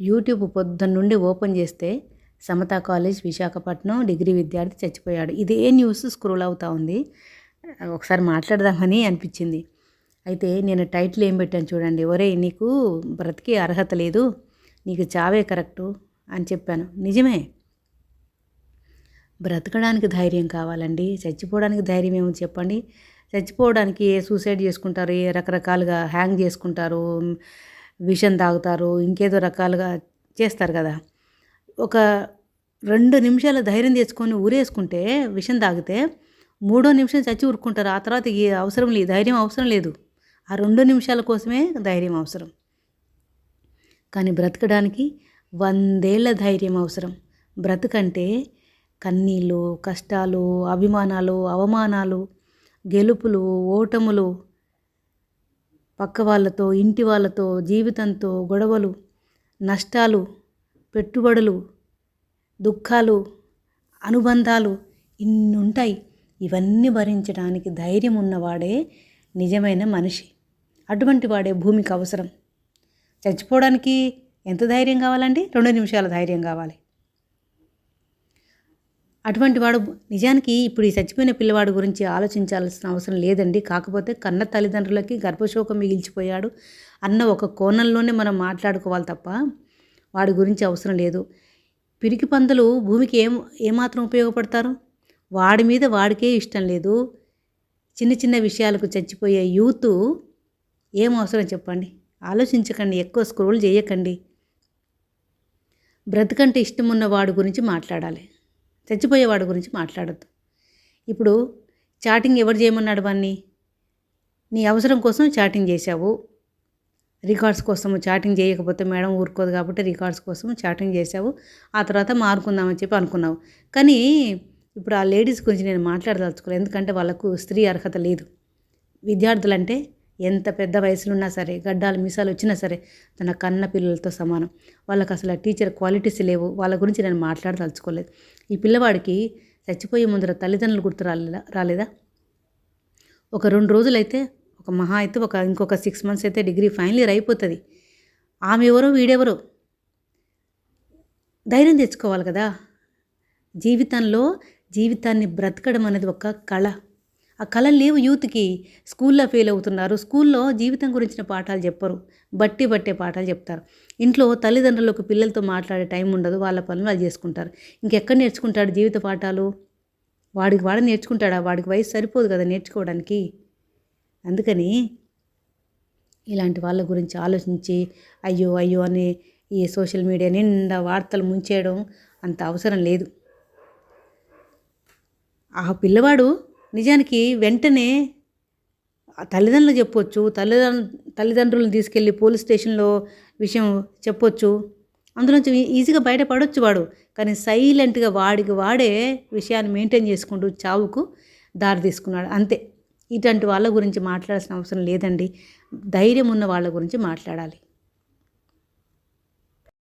YouTube పొద్దున్న నుండి open చేస్తే సమతా కాలేజ్ విశాఖపట్నం డిగ్రీ విద్యార్థి చచ్చిపోయాడు. ఇదే న్యూస్? స్క్రోల్ అవుతా ఉంది. ఒకసారి మాట్లాడదామని అనిపించింది. అయితే నేను టైటిల్ ఏం పెట్టాను చూడండి. ఒరే నీకు బ్రతికే అర్హత లేదు. నీకు చావే కరెక్టు అని చెప్పాను. నిజమే. బ్రతకడానికి ధైర్యం కావాలండి. చచ్చిపోవడానికి ధైర్యం ఏమో చెప్పండి. చచ్చిపోవడానికి ఏ సూసైడ్ చేసుకుంటారు? ఏ రకరకాలుగా హ్యాంగ్ చేసుకుంటారు? విషం తాగుతారు ఇంకేదో రకాలుగా చేస్తారు కదా. ఒక రెండు నిమిషాలు ధైర్యం తెచ్చుకొని ఊరేసుకుంటే విషం తాగితే మూడో నిమిషం చచ్చి ఊరుకుంటారు. ఆ తర్వాత ఈ అవసరం లేదు ధైర్యం అవసరం లేదు. ఆ రెండు నిమిషాల కోసమే ధైర్యం అవసరం. కానీ బ్రతకడానికి వందేళ్ళ ధైర్యం అవసరం. బ్రతకంటే కన్నీళ్ళు కష్టాలు అభిమానాలు అవమానాలు గెలుపులు ఓటములు పక్క వాళ్ళతో ఇంటి వాళ్ళతో జీవితంతో గొడవలు నష్టాలు పెట్టుబడులు దుఃఖాలు అనుబంధాలు ఇన్ని ఉంటాయి ఇవన్నీ భరించడానికి ధైర్యం ఉన్నవాడే నిజమైన మనిషి. అటువంటి వాడే భూమికి అవసరం. చచ్చిపోవడానికి ఎంత ధైర్యం కావాలండి? రెండు నిమిషాల ధైర్యం కావాలి. అటువంటి వాడు నిజానికి ఇప్పుడు ఈ చచ్చిపోయిన పిల్లవాడు గురించి ఆలోచించాల్సిన అవసరం లేదండి. కాకపోతే కన్న తల్లిదండ్రులకి గర్భశోకం మిగిల్చిపోయాడు అన్న ఒక కోణంలోనే మనం మాట్లాడుకోవాలి తప్ప వాడి గురించి అవసరం లేదు. పిరికి పందులు భూమికి ఏం ఏమాత్రం ఉపయోగపడతారు? వాడి మీద వాడికే ఇష్టం లేదు. చిన్న చిన్న విషయాలకు చచ్చిపోయే యూత్ ఏం అవసరం చెప్పండి? ఆలోచించకండి ఎక్కువ స్క్రోల్ చేయకండి. బ్రతకంటే ఇష్టం ఉన్న వాడి గురించి మాట్లాడాలి. చచ్చిపోయేవాడి గురించి మాట్లాడద్దు. ఇప్పుడు చాటింగ్ ఎవరు చేయమన్నాడు వాడిని నీ అవసరం కోసం చాటింగ్ చేశావు. రికార్డ్స్ కోసం చాటింగ్ చేయకపోతే మేడం ఊరుకోదు కాబట్టి రికార్డ్స్ కోసం చాటింగ్ చేసావు ఆ తర్వాత మారుకుందామని చెప్పి అనుకున్నావు. కానీ ఇప్పుడు ఆ లేడీస్ గురించి నేను మాట్లాడదలుచుకోలేదు. ఎందుకంటే వాళ్ళకు స్త్రీ అర్హత లేదు. విద్యార్థులంటే ఎంత పెద్ద వయసులో ఉన్నా సరే గడ్డాలు మిసాలు వచ్చినా సరే తన కన్న పిల్లలతో సమానం. వాళ్ళకి అసలు ఆ టీచర్ క్వాలిటీస్ లేవు. వాళ్ళ గురించి నేను మాట్లాడదలుచుకోలేదు. ఈ పిల్లవాడికి చచ్చిపోయే ముందర తల్లిదండ్రులు గుర్తు రాలేదా? రాలేదా? ఒక రెండు రోజులైతే ఒక మహా అయితే ఒక ఇంకొక సిక్స్ మంత్స్ అయితే డిగ్రీ ఫైనల్ ఇయర్ అయిపోతుంది. ఆమె ఎవరో వీడెవరో ధైర్యం తెచ్చుకోవాలి కదా. జీవితంలో జీవితాన్ని బ్రతకడం అనేది ఒక కళ. ఆ కళలు లేవు యూత్కి. స్కూల్లో ఫెయిల్ అవుతున్నారు. స్కూల్లో జీవితం గురించిన పాఠాలు చెప్పరు. బట్టి బట్టే పాఠాలు చెప్తారు. ఇంట్లో తల్లిదండ్రులకు పిల్లలతో మాట్లాడే టైం ఉండదు. వాళ్ళ పనులు వాళ్ళు చేసుకుంటారు. ఇంకెక్కడ నేర్చుకుంటాడు జీవిత పాఠాలు? వాడికి వాడ నేర్చుకుంటాడా? వాడికి వయసు సరిపోదు కదా నేర్చుకోవడానికి. అందుకని ఇలాంటి వాళ్ళ గురించి ఆలోచించి అయ్యో అయ్యో అని ఈ సోషల్ మీడియా నిండా వార్తలు ముంచేయడం అంత అవసరం లేదు. ఆ పిల్లవాడు నిజానికి వెంటనే తల్లిదండ్రులు చెప్పొచ్చు తల్లిదండ్రులు తల్లిదండ్రులను తీసుకెళ్ళి పోలీస్ స్టేషన్లో విషయం చెప్పొచ్చు. అందులోంచి ఈజీగా బయటపడొచ్చు వాడు. కానీ సైలెంట్గా వాడికి వాడే విషయాన్ని మెయింటైన్ చేసుకుంటూ చావుకు దారి తీసుకున్నాడు. అంతే. ఇటువంటి వాళ్ళ గురించి మాట్లాడాల్సిన అవసరం లేదండి. ధైర్యం ఉన్న వాళ్ళ గురించి మాట్లాడాలి.